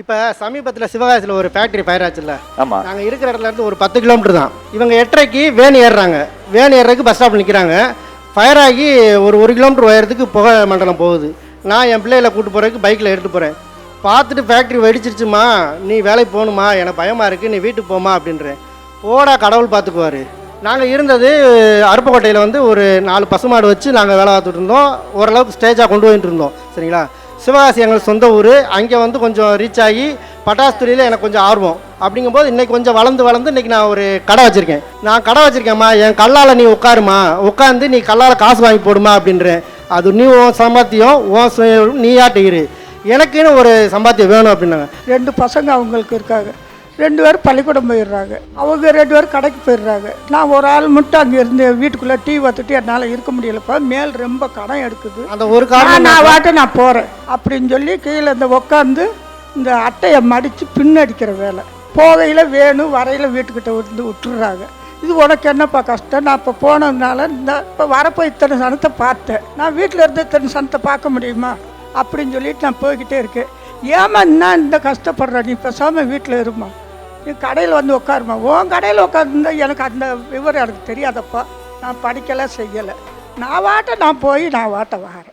இப்போ சமீபத்தில் சிவகாசியில் ஒரு ஃபேக்ட்ரி ஃபயர் ஆச்சுல்ல? ஆமா. நாங்கள் இருக்கிற இடத்துல இருந்து ஒரு பத்து கிலோமீட்டர் தான். இவங்க எட்டரைக்கு வேன் ஏறுறாங்க. வேன் ஏறுறதுக்கு பஸ் ஸ்டாப்பில் நிற்கிறாங்க ஃபயர் ஆகி ஒரு ஒரு கிலோமீட்டர் உயரத்துக்கு புகை மண்டலம் போகுது. நான் என் பிள்ளைகளை கூட்டு போகிறதுக்கு பைக்கில் எடுத்துகிட்டு போகிறேன் பார்த்துட்டு ஃபேக்ட்ரி வெடிச்சிருச்சுமா? நீ வேலைக்கு போகணுமா? எனக்கு பயமாக இருக்குது நீ வீட்டுக்கு போமா அப்படின்றேன் போடா கடவுள் பார்த்துக்குவாரு நாங்கள் இருந்தது அருப்புக்கோட்டையில் வந்து ஒரு நாலு பசுமாடு வச்சு நாங்கள் வேலை பார்த்துட்டு இருந்தோம். ஓரளவுக்கு ஸ்டேஜாக கொண்டு போயிட்டு இருந்தோம். சரிங்களா? சிவகாசி எங்களுக்கு சொந்த ஊர். அங்கே வந்து கொஞ்சம் ரீச் ஆகி பட்டாசு துறையில் எனக்கு கொஞ்சம் ஆர்வம். அப்படிங்கும்போது இன்னைக்கு கொஞ்சம் வளர்ந்து வளர்ந்து இன்னைக்கு நான் ஒரு கடை வச்சுருக்கேன். நான் கடை வச்சுருக்கேம்மா என் கல்லால் நீ உட்காருமா? உட்காந்து நீ கல்லால் காசு வாங்கி போடுமா அப்படின்றேன். அது நீ உன் சம்பாத்தியம் உன் நீயாட்டு இரு. எனக்குன்னு ஒரு சம்பாத்தியம் வேணும் அப்படின்னாங்க. ரெண்டு பசங்க அவங்களுக்கு இருக்காங்க. ரெண்டு பேரும் பள்ளிக்கூடம் போயிடுறாங்க. அவங்க ரெண்டு பேரும் கடைக்கு போயிடுறாங்க. நான் ஒரு ஆள் மட்டும் அங்கே இருந்து வீட்டுக்குள்ளே டீ வத்துட்டு என்னால் இருக்க முடியலப்பா. மேல் ரொம்ப கடன் எடுக்குது. அந்த ஒரு காரணம் நான் வாட்டு நான் போகிறேன் அப்படின்னு சொல்லி கீழே இந்த உட்காந்து இந்த அட்டையை மடித்து பின்னடிக்கிற வேலை. போகையில் வேணும் வரையில் வீட்டுக்கிட்ட வந்து விட்டுறாங்க. இது உனக்கு என்னப்பா கஷ்டம்? நான் இப்போ போனதுனால இந்த இப்போ வரப்போ இத்தனை சனத்தை பார்த்தேன். நான் வீட்டில் இருந்து இத்தனை சனத்தை பார்க்க முடியுமா? அப்படின்னு சொல்லிட்டு நான் போய்கிட்டே இருக்கேன். ஏமா என்ன இந்த கஷ்டப்படுற? நீ பேசாமல் வீட்டில் இருமா. நீ கடையில் வந்து உட்காருமா உன் கடையில் உட்காந்துருந்தா எனக்கு அந்த விவரம் எனக்கு தெரியாதப்பா. நான் படிக்கலை செய்யலை. நான் வாட்ட நான் போய் நான் வாட்ட வாரேன்.